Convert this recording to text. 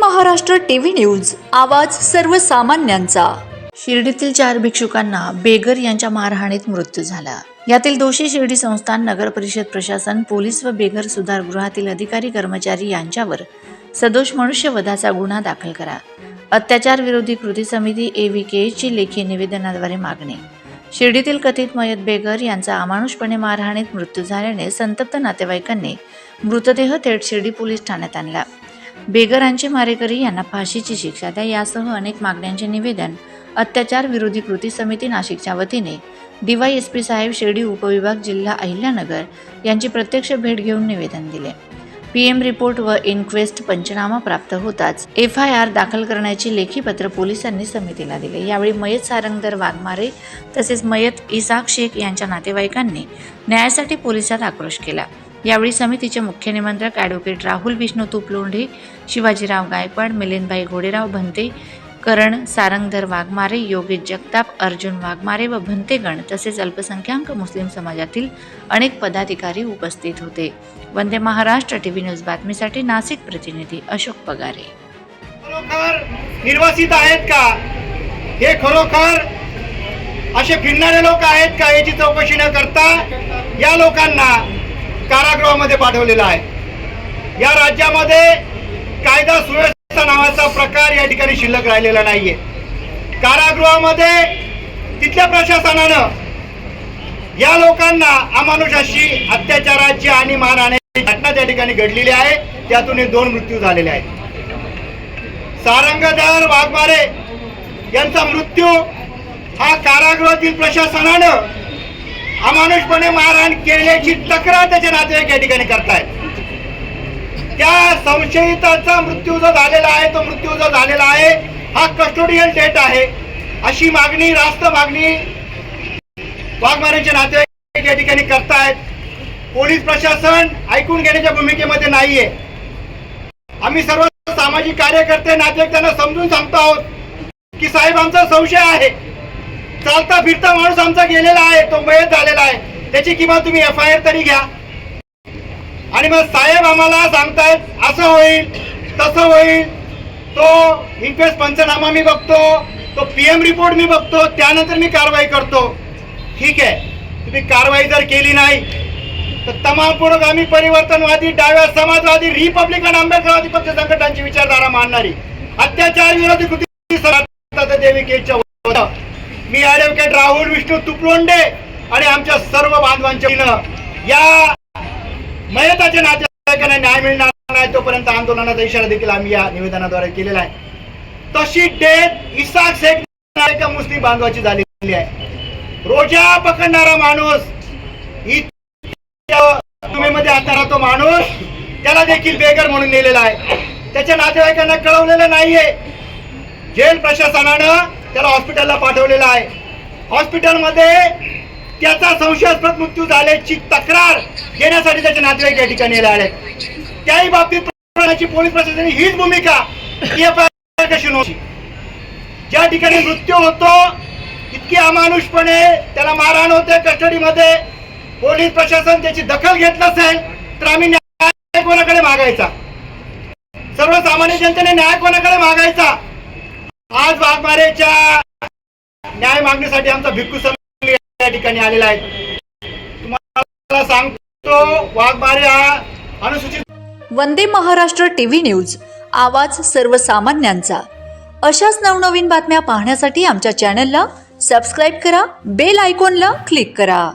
Maharashtra TV news आवाज सर्वसामान्यांचा. शिर्डीतील चार भिक्षुकांना बेगर यांच्या मारहाणीत मृत्यू झाला. यातील दोषी शिर्डी संस्थान नगर परिषद प्रशासन पोलीस व बेघर सुधारगृहातील अधिकारी कर्मचारी यांच्यावर सदोष मनुष्यवधाचा गुन्हा दाखल करा. अत्याचार विरोधी कृती समिती ए वी के ची लेखी निवेदनाद्वारे मागणी. शिर्डीतील कथित मयत बेगर यांचा अमानुषपणे मारहाणीत मृत्यू झाल्याने संतप्त नातेवाईकांनी मृतदेह थेट शिर्डी पोलीस ठाण्यात आणला. बेगरांचे मारेकरी यांना फाशीची शिक्षा द्या यासह अनेक मागण्यांचे निवेदन अत्याचार विरोधी कृती समिती नाशिकच्या वतीने डीवाय एस पी साहेब शिर्डी उपविभाग जिल्हा अहिल्यानगर यांची प्रत्यक्ष भेट घेऊन निवेदन दिले. पी एम रिपोर्ट व इन्क्वेस्ट पंचनामा प्राप्त होताच एफ आय आर दाखल करण्याचे लेखी पत्र पोलिसांनी समितीला दिले. यावेळी मयत सारंगधर वाघमारे तसेच मयत इसाक शेख यांच्या नातेवाईकांनी न्यायासाठी पोलिसात आक्रोश केला. यावेळी समितीचे मुख्य निमंत्रक ॲडव्होकेट राहुल विष्णू तुपलोंढे शिवाजीराव गायकवाड मिलिंदभाई घोडेराव भंते करण सारंगधर वाघमारे योगेश जगताप अर्जुन वाघमारे व भंतेगण तसेच अल्पसंख्याक मुस्लिम समाजातील अनेक पदाधिकारी उपस्थित होते. Vande Maharashtra T V news बातमीसाठी नाशिक प्रतिनिधी अशोक पगारे. खरोखर निर्वासित आहेत का? हे खरोखर असे फिरणारे लोक आहेत का याची चौकशी न करता? या लोकांना कारागृहामध्ये पाठवलेला आहे. या राज्यामध्ये कायदा सुव्यवस्था नावाचा प्रकार या ठिकाणी शिल्लक राहिलेला नाहीये. कारागृहामध्ये तिथल्या प्रशासनानं या लोकांना अमानुषाशी अत्याचाराची आणि मारहाण्याची घटना त्या ठिकाणी घडलेली आहे. त्यातून हे दोन मृत्यू झालेले आहेत. सारंगधर वाघमारे यांचा मृत्यू हा कारागृहातील प्रशासनानं अमानुषपणे मारहाण केल्याची तक्रार त्याचे नातेवाईक या ठिकाणी करतायत. त्या संशयिताचा मृत्यू जो झालेला आहे तो मृत्यू जो झालेला आहे हा कस्टोडियल डेट आहे. अशी मागणी रास्त मागणी वाघमारेचे नातेवाईक या ठिकाणी करतायत. पोलीस प्रशासन ऐकून घेण्याच्या भूमिकेमध्ये नाहीये. आम्ही सर्व सामाजिक कार्यकर्ते नातेवाईक त्यांना समजून सांगतो आहोत की साहेब आमचा संशय आहे. चालता फिरता माणूस आमचा गेलेला आहे तो मयत झालेला आहे. त्याची किंमत तुम्ही एफ आय आर तरी घ्या. आणि मग साहेब आम्हाला सांगतायत असं होईल तसं होईल. तो इन्क्वेस्ट पंचनामा मी बघतो तो पीएम रिपोर्ट मी बघतो त्यानंतर मी कारवाई करतो. ठीक आहे. तुम्ही कारवाई जर केली नाही तर तमाम पुरोगामी परिवर्तनवादी डाव्या समाजवादी रिपब्लिकन आंबेडकरवादी पक्ष संघटनांची विचारधारा मांडणारी. अत्याचार विरोधी कृती देवी केच्या मी ॲडव्होकेट राहुल विष्णू तुपलोंडे आणि आमच्या सर्व बांधवांच्या या मयताच्या नातेवाईकांना न्याय मिळणार नाही तोपर्यंत आंदोलनाचा इशारा देखील आम्ही या निवेदनाद्वारे केलेला आहे. तशी डेथ इसाक शेख नावाच्या एका मुस्लिम बांधवाची झालेली आहे. रोजा पकडणारा माणूसमध्ये आता राहतो माणूस त्याला देखील बेगर म्हणून नेलेला आहे. त्याच्या नातेवाईकांना कळवलेलं नाहीये. जेल प्रशासनानं त्याला हॉस्पिटलला पाठवलेलं आहे. हॉस्पिटलमध्ये त्याचा संशयास्पद मृत्यू झाल्याची तक्रार घेण्यासाठी त्याचे नातेवाईक या ठिकाणी आले त्याही बाबतीत पोलीस प्रशासनाची हीच भूमिका कशी नव्हती ज्या ठिकाणी मृत्यू होतो इतकी अमानुषपणे त्याला मारहाण होते कस्टडीमध्ये पोलीस प्रशासन त्याची दखल घेत नसेल तर आम्ही न्याय कोणाकडे मागायचा? सर्वसामान्य जनतेने न्याय कोणाकडे मागायचा? आज वाघमारेच्या न्याय मागणीसाठी आमचा भिक्खू संघ या ठिकाणी आलेला आहे. तुम्हाला सांगतो वाघमारे हा अनुसूचित वंदे महाराष्ट्र टीव्ही न्यूज आवाज सर्वसामान्यांचा. अशाच नवनवीन बातम्या पाहण्यासाठी आमच्या चॅनलला सबस्क्राईब करा बेल आयकॉनला क्लिक करा.